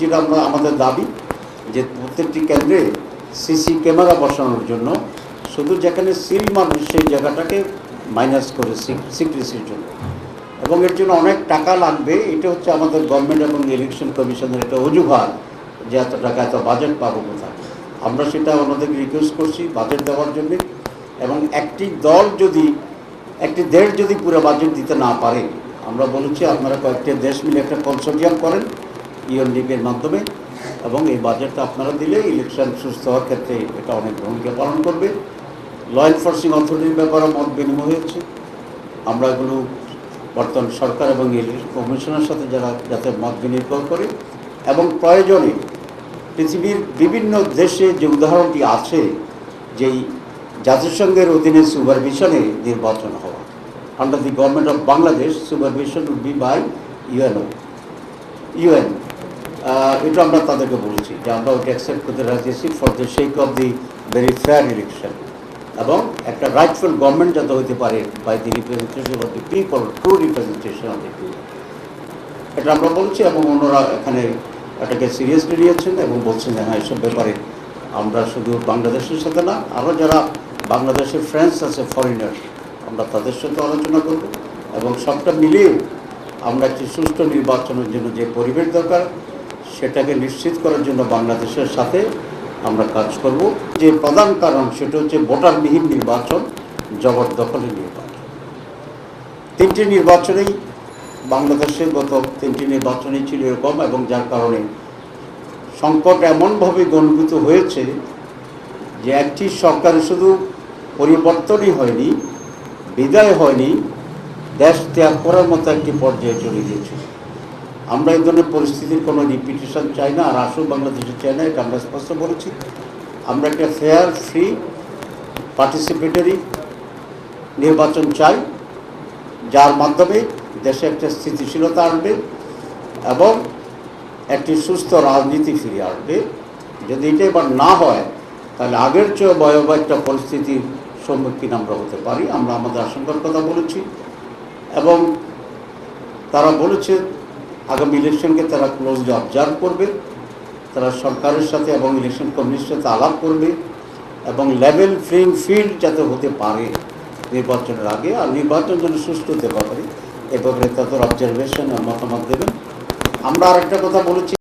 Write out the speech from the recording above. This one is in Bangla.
যেটা আমরা, আমাদের দাবি যে প্রত্যেকটি কেন্দ্রে সিসি ক্যামেরা বসানোর জন্য শুধু যেখানে সিল মারবে সেই জায়গাটাকে মাইনাস করে সিক্রেসির জন্য। এবং এর জন্য অনেক টাকা লাগবে। এটা হচ্ছে আমাদের গভর্নমেন্ট এবং ইলেকশন কমিশনের একটা অজুহাত যে এত টাকা, এত বাজেট পাবো কোথায়। আমরা সেটা ওনাদেরকে রিকোয়েস্ট করছি বাজেট দেওয়ার জন্য। এবং একটি দল যদি, একটি দেশ যদি পুরো বাজেট দিতে না পারে, আমরা বলেছি আপনারা কয়েকটি দেশ মিলে একটা কনসোর্টিয়াম করেন। ইউএনডিপির মাধ্যমে, এবং এই বাজেটটা আপনারা দিলে ইলেকশন সুস্থ হওয়ার ক্ষেত্রে এটা অনেক ভূমিকা পালন করবে। ল এনফোর্সিং অথরিটির ব্যাপারে মত বিনিময় হয়েছে। আমরা এগুলো বর্তমান সরকার এবং ইলেকশন কমিশনের সাথে যারা যাতে মত বিনিময় করে, এবং প্রয়োজনে পৃথিবীর বিভিন্ন দেশে যে উদাহরণটি আছে, যেই জাতিসংঘের অধীনে সুপারভিশনে নির্বাচন হওয়া। Under the government of Bangladesh supervision would be by UNO UN এটা আমরা তাদেরকে বলেছি যে আমরা ওকে অ্যাকসেপ্ট করতে রাজি for the sake of the very fair election এবং একটা রাইটফুল গভর্নমেন্ট যাতে হতে পারে by the representation of the people true representation of the people এটা আমরা বলছি এবং অন্যরা এখানে এটাকে সিরিয়াসলি নিয়েছেন এবং বলছেন যে হ্যাঁ এসব ব্যাপারে আমরা শুধু বাংলাদেশের সাথে না আরও যারা বাংলাদেশের ফ্রেন্ডস আছে ফরেনার আমরা তাদের সাথে আলোচনা করব এবং সবটা মিলিয়ে আমরা একটি সুষ্ঠু নির্বাচনের জন্য যে পরিবেশ দরকার সেটাকে নিশ্চিত করার জন্য বাংলাদেশের সাথে আমরা কাজ করব। যে প্রধান কারণ, সেটা হচ্ছে ভোটারবিহীন নির্বাচন জবরদখলের নির্বাচন। তিনটি নির্বাচনেই বাংলাদেশে গত তিনটি নির্বাচনই ছিল এরকম এবং যার কারণে সংকট এমনভাবে গণভূত হয়েছে যে একটি সরকারের শুধু পরিবর্তনই হয়নি, বিদায় হয়নি, দেশ ত্যাগ করার মতো একটি পর্যায়ে চলে গিয়েছে আমরা এই ধরনের পরিস্থিতির কোনো রিপিটেশন চাই না, আর আসল বাংলাদেশে চাই না, এটা আমরা স্পষ্ট বলেছি। আমরা একটা ফেয়ার ফ্রি পার্টিসিপেটরি নির্বাচন চাই, যার মাধ্যমে দেশে একটা স্থিতিশীলতা আনবে এবং একটি সুস্থ রাজনীতি ফিরে আসবে। যদি এটা এবার না হয়, তাহলে আগের চেয়ে ভয়াবহ একটা পরিস্থিতির সম্মুখীন আমরা হতে পারি। আমরা আমাদের আশঙ্কার কথা বলেছি। এবং তারা বলেছে আগামী ইলেকশনকে তারা ক্লোজলি অবজার্ভ করবে, তারা সরকারের সাথে এবং ইলেকশন কমিশনের সাথে আলাপ করবে এবং লেভেল ফ্রিং ফিল্ড যাতে হতে পারে নির্বাচনের আগে আর নির্বাচন যেন সুস্থ হতে পারে, এ ব্যাপারে তাদের অবজারভেশন মতামত দেবেন। আমরা আরেকটা কথা বলেছি।